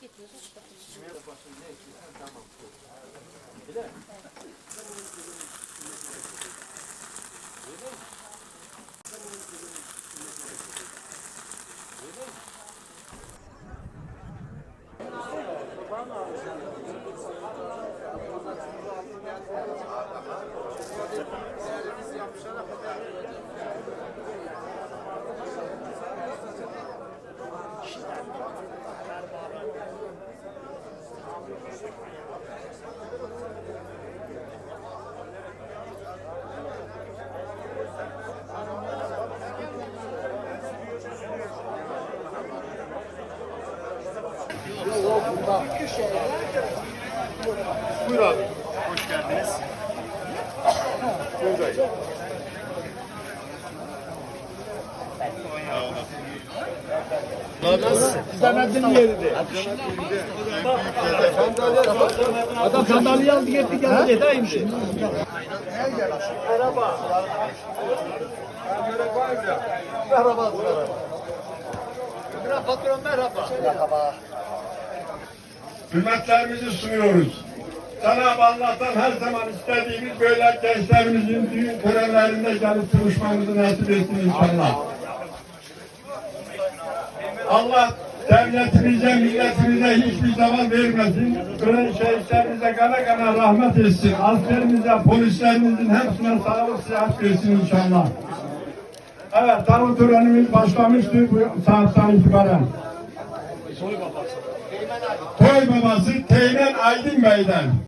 Gitmeyecek. Kimeye başlayın ne ekliyor? Buyur abi. Hoş geldiniz. Buradayım. Hüsamettin'in yerinde. Adam sandalye aldı gitti geldi dedi indi. Merhaba. Merhaba. Patron merhaba. Merhaba. Hürmetlerimizi sunuyoruz. Cenab-ı Allah'tan her zaman istediğimiz böyle gençlerimizin düğün törenlerinde gelip buluşmamızı nasip etsin inşallah. Allah devletimize, milletimize hiçbir zaman vermesin. Böyle şehitlerimize kana kana rahmet etsin. Askerimize, polislerimizin hepsine sağlık, sıhhat versin inşallah. Evet, tanım törenimiz başlamıştı bu saatten itibaren. Toy babası Teğmen Aydın Bey'den.